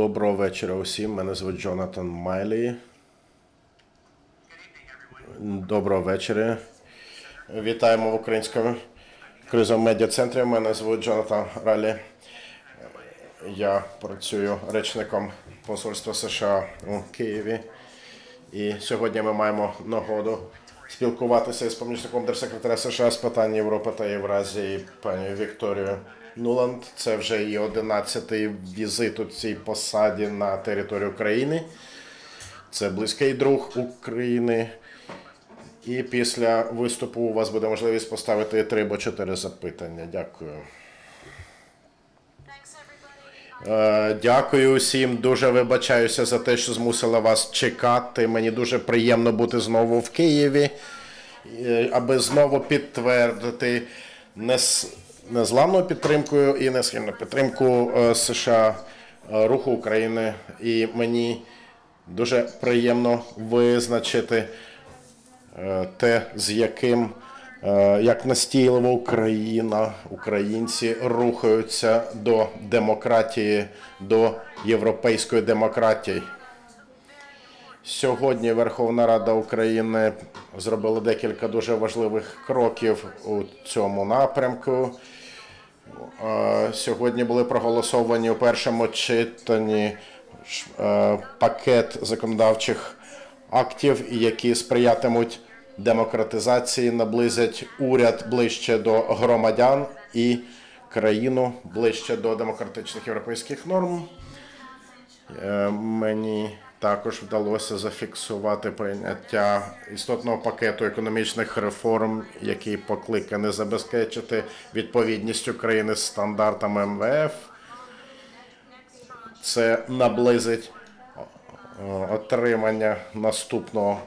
Доброго вечора усім. Мене звуть Джонатан Майлі. Доброго вечора. Вітаємо в українському кризовому медіа центрі. Мене звуть Джонатан Ралі. Я працюю речником посольства США у Києві. І сьогодні ми маємо нагоду спілкуватися з помічником держсекретаря США з питань Європи та Євразії пані Вікторією Нуланд. Це вже її одинадцятий візит у цій посаді на територію України. Це близький друг України. І після виступу у вас буде можливість поставити три або чотири запитання. Дякую. Е, Дякую всім. Дуже вибачаюся за те, що змусила вас чекати. Мені дуже приємно бути знову в Києві, е, аби знову підтвердити незламну підтримкою і несхильну підтримку е, США е, руху України. І мені дуже приємно визначити е, те, з яким як настійливо Україна, українці рухаються до демократії, до європейської демократії. Сьогодні Верховна Рада України зробила декілька дуже важливих кроків у цьому напрямку. Е, Сьогодні були проголосовані у першому читанні е, пакет законодавчих актів, які сприятимуть демократизації, наблизять уряд ближче до громадян і країну ближче до демократичних європейських норм. Е, Мені також вдалося зафіксувати прийняття істотного пакету економічних реформ, який покликаний забезпечити відповідність України з стандартами МВФ. Це наблизить е, отримання наступного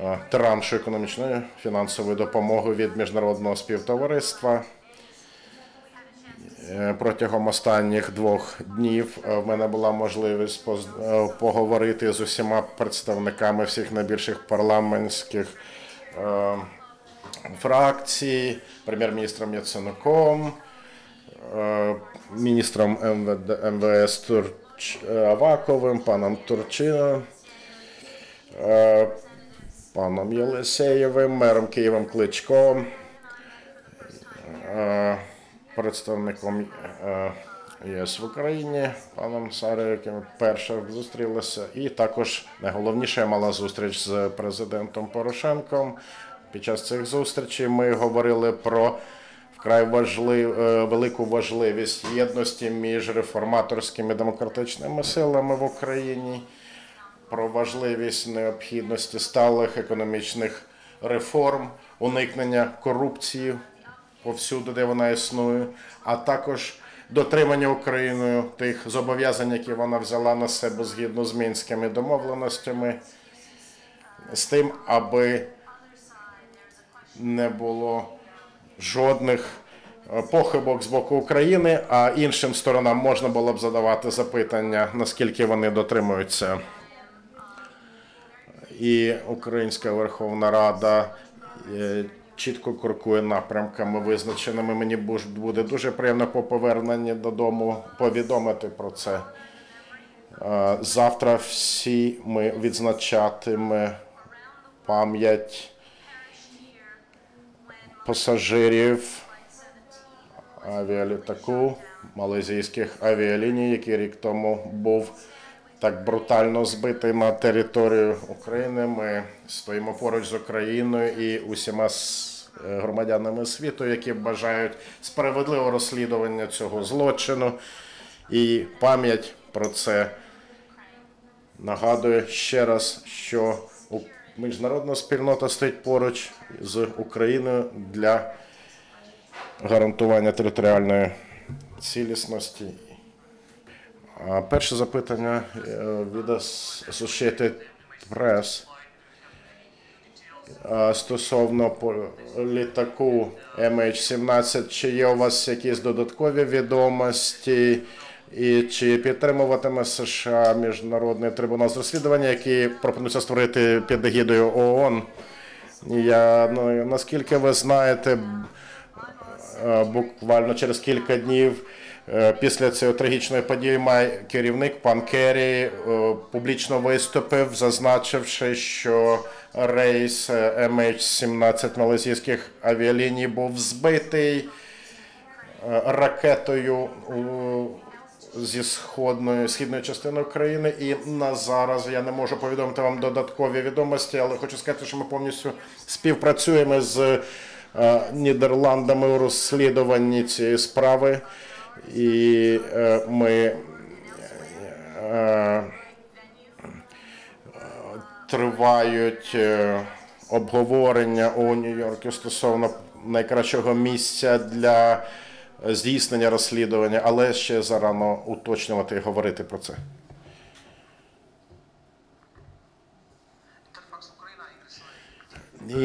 е, траншу економічної фінансової допомоги від міжнародного співтовариства. Е, Протягом останніх двох днів е, в мене була можливість е, поговорити з усіма представниками всіх найбільших парламентських фракцій, прем'єр-міністром Яценуком, міністром МВД, МВС Турч Аваковим, паном Турчином, паном Єлисеєвим, мером Києвом Кличком представником е, ЄС в Україні, паном ми перше зустрілися, і також найголовніше мала зустріч з президентом Порошенком. Під час цих зустрічей ми говорили про вкрай важлив, е, велику важливість єдності між реформаторськими демократичними силами в Україні про важливість необхідності сталих економічних реформ, уникнення корупції повсюди, де вона існує, а також дотримання Україною тих зобов'язань, які вона взяла на себе згідно з мінськими домовленостями, з тим, аби не було жодних е, похибок з боку України, а іншим сторонам можна було б задавати запитання, наскільки вони дотримуються. І Українська Верховна Рада е, чітко крокує напрямками визначеними. Мені буде дуже приємно по поверненні додому повідомити про це. Е, Завтра всі ми відзначатиме пам'ять пасажирів авіалітаку малазійських авіаліній, який рік тому був так брутально збитий на територію України. Ми стоїмо поруч з Україною і усіма е, громадянами світу, які бажають справедливого розслідування цього злочину. І пам'ять про це нагадує ще раз, що міжнародна спільнота стоїть поруч з Україною для гарантування територіальної цілісності перше запитання е, від Associated Press стосовно по- літаку MH17. Чи є у вас якісь додаткові відомості? І чи підтримуватиме США міжнародний трибунал з розслідування, який пропонується створити під егідою ООН? Я ну наскільки ви знаєте, Е, буквально через кілька днів Е, Після цієї трагічної події май керівник пан Керрі е, публічно виступив, зазначивши, що рейс е, MH17 малазійських авіаліній був збитий е, ракетою зі сходної східної частини України. І на зараз я не можу повідомити вам додаткові відомості, але хочу сказати, що ми повністю співпрацюємо з е, Нідерландами у розслідуванні цієї справи. І е, ми е, тривають е, обговорення у Нью-Йорку стосовно найкращого місця для здійснення розслідування, але ще зарано уточнювати і говорити про це.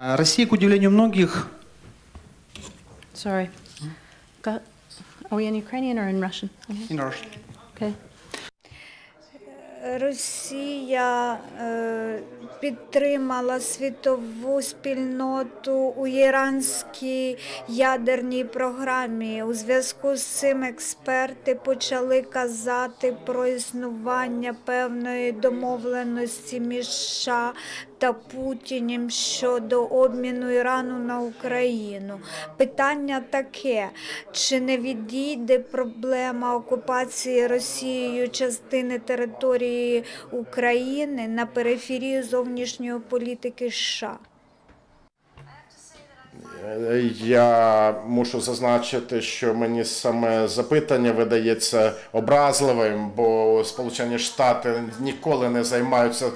Россия, к удивлению многих, Sorry. Are we in Ukrainian or in Russian? In Russia, Okay. Росія е, підтримала світову спільноту у іранській ядерній програмі. У зв'язку з цим експерти почали казати про існування певної домовленості між США та Путіним щодо обміну Ірану на Україну. Питання таке: чи не відійде проблема окупації Росією частини території України на периферію зовнішньої політики США? Я мушу зазначити, що мені саме запитання видається образливим, бо Сполучені Штати ніколи не займаються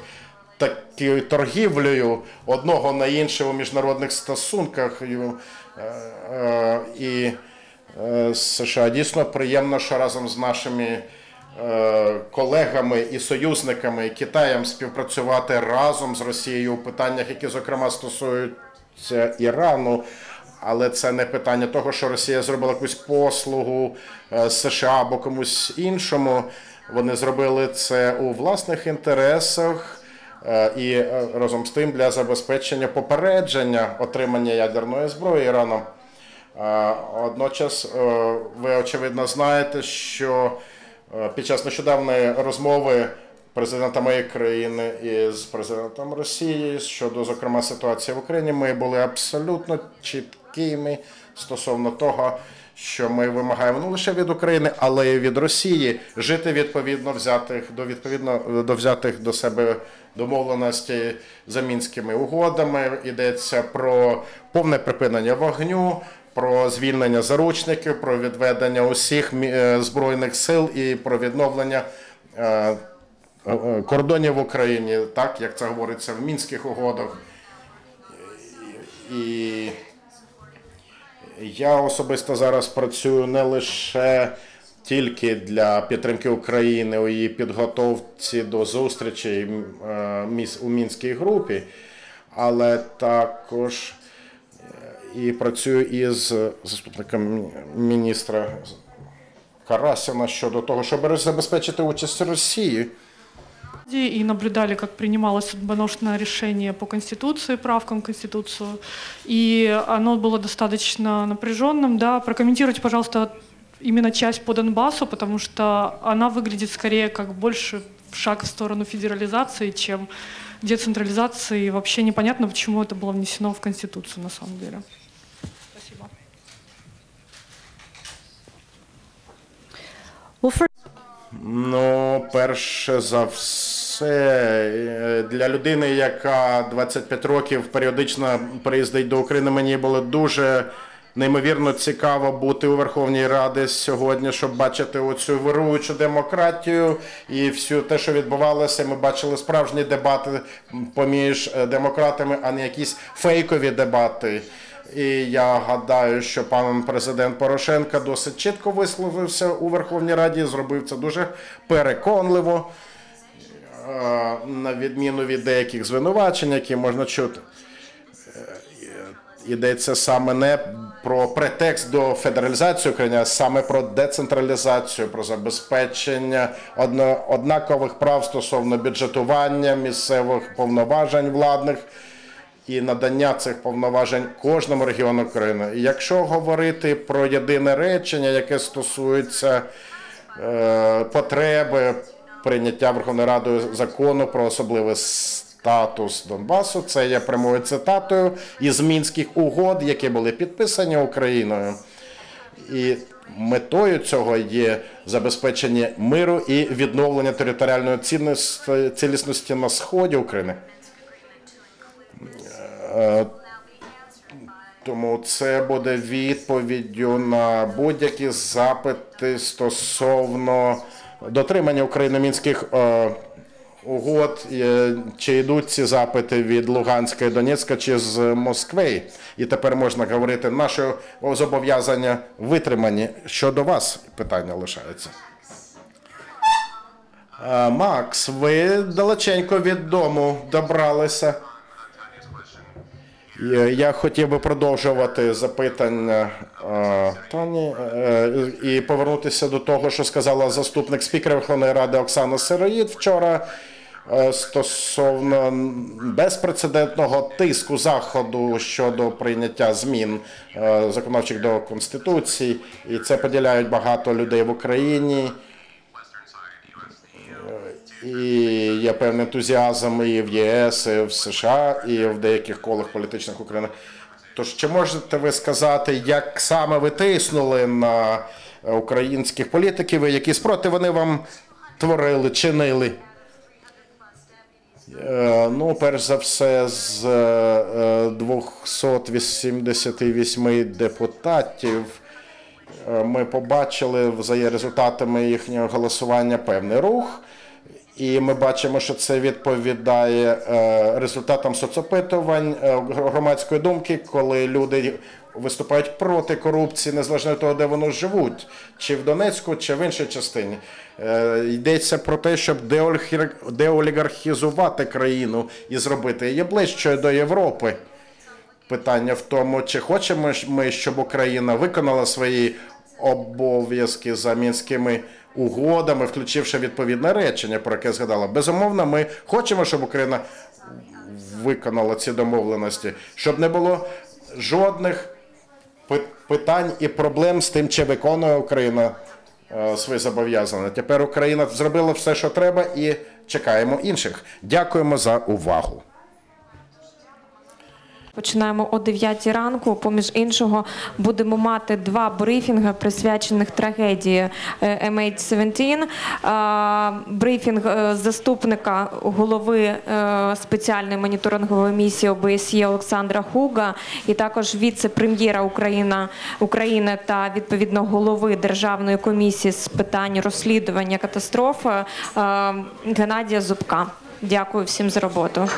такою торгівлею одного на інше у міжнародних стосунках. І, е, е, І е, США дійсно приємно, що разом з нашими колегами і союзниками і Китаєм співпрацювати разом з Росією у питаннях, які зокрема стосуються Ірану. Але це не питання того, що Росія зробила якусь послугу США або комусь іншому. Вони зробили це у власних інтересах і е, разом з тим для забезпечення попередження отримання ядерної зброї Іраном. Е, Одночас, е, ви очевидно знаєте, що е, під час нещодавної розмови президента моєї країни із президентом Росії щодо, зокрема, ситуації в Україні, ми були абсолютно чіткими стосовно того, що ми вимагаємо не лише від України, але й від Росії жити відповідно взятих до відповідно до взятих до себе домовленостей за мінськими угодами. Йдеться про повне припинення вогню. Про звільнення заручників, про відведення усіх е, збройних сил і про відновлення е, е, кордонів в Україні, так як це говориться в мінських угодах. І я особисто зараз працюю не лише тільки для підтримки України у її підготовці до зустрічей у мінській групі, але також е, і працюю із заступником міністра Карасіна щодо того, щоб забезпечити участь Росії. И наблюдали, как принималось судьбоносное решение по Конституции, правкам в Конституцию, и оно было достаточно напряженным. Да. Прокомментируйте, пожалуйста, именно часть по Донбассу, потому что она выглядит скорее как больше шаг в сторону федерализации, чем децентрализации. И вообще непонятно, почему это было внесено в Конституцию на самом деле. Спасибо. Ну, перше за все, е, для людини, яка 25 років періодично приїздить до України, мені було дуже неймовірно цікаво бути у Верховній Раді сьогодні, щоб бачити оцю вируючу демократію і всю те, що відбувалося. Ми бачили справжні дебати поміж е, демократами, а не якісь фейкові дебати. І я гадаю, що пан президент Порошенко досить чітко висловився у Верховній Раді, зробив це дуже переконливо, на відміну від деяких звинувачень, які можна чути. Е, Йдеться саме не про претекст до федералізації України, а саме про децентралізацію, про забезпечення однакових прав стосовно бюджетування, місцевих повноважень владних і надання цих повноважень кожному регіону України. І якщо говорити про єдине речення, яке стосується е, потреби прийняття Верховною Радою закону про особливий статус Донбасу, це є прямою цитатою із мінських угод, які були підписані Україною. І метою цього є забезпечення миру і відновлення територіальної цілісності на сході України. Е, Тому це буде відповіддю на будь-які запити стосовно дотримання України мінських е, угод, е, чи йдуть ці запити від Луганська і Донецька, чи з Москви. І тепер можна говорити, наші зобов'язання витримані. Щодо вас питання лишається. Е, Макс, ви далеченько від дому добралися. Е, Я хотів би продовжувати запитання е, Тані е, і повернутися до того, що сказала заступник спікера Верховної Ради Оксана Сироїд вчора стосовно безпрецедентного тиску заходу щодо прийняття змін законодавчих до конституції, і це поділяють багато людей в Україні. І є певний ентузіазм і в ЄС, і в США, і в деяких колах політичних України. Тож, чи можете ви сказати, як саме ви тиснули на українських політиків, і які спроти вони вам творили, чинили? Е, Ну, перш за все, з е, 288 депутатів е, ми побачили за результатами їхнього голосування певний рух. І ми бачимо, що це відповідає е, результатам соцопитувань е, громадської думки, коли люди виступають проти корупції, незалежно від того, де вони живуть, чи в Донецьку, чи в іншій частині. Е, Йдеться про те, щоб деолігархізувати країну і зробити її ближчою до Європи. Питання в тому, чи хочемо ми, щоб Україна виконала свої обов'язки за мінськими угодами, включивши відповідне речення, про яке згадала. Безумовно, ми хочемо, щоб Україна виконала ці домовленості, щоб не було жодних питань і проблем з тим, чи виконує Україна е, свої зобов'язання. Тепер Україна зробила все, що треба, і чекаємо інших. Дякуємо за увагу. Починаємо о 9 ранку. Поміж іншого, будемо мати два брифінги, присвячених трагедії е, MH17. Е, Брифінг е, заступника голови е, спеціальної моніторингової місії ОБСЄ Олександра Хуга, і також віце-прем'єра України та відповідно голови Державної комісії з питань розслідування катастрофи Геннадія Зубка. Дякую всім за роботу.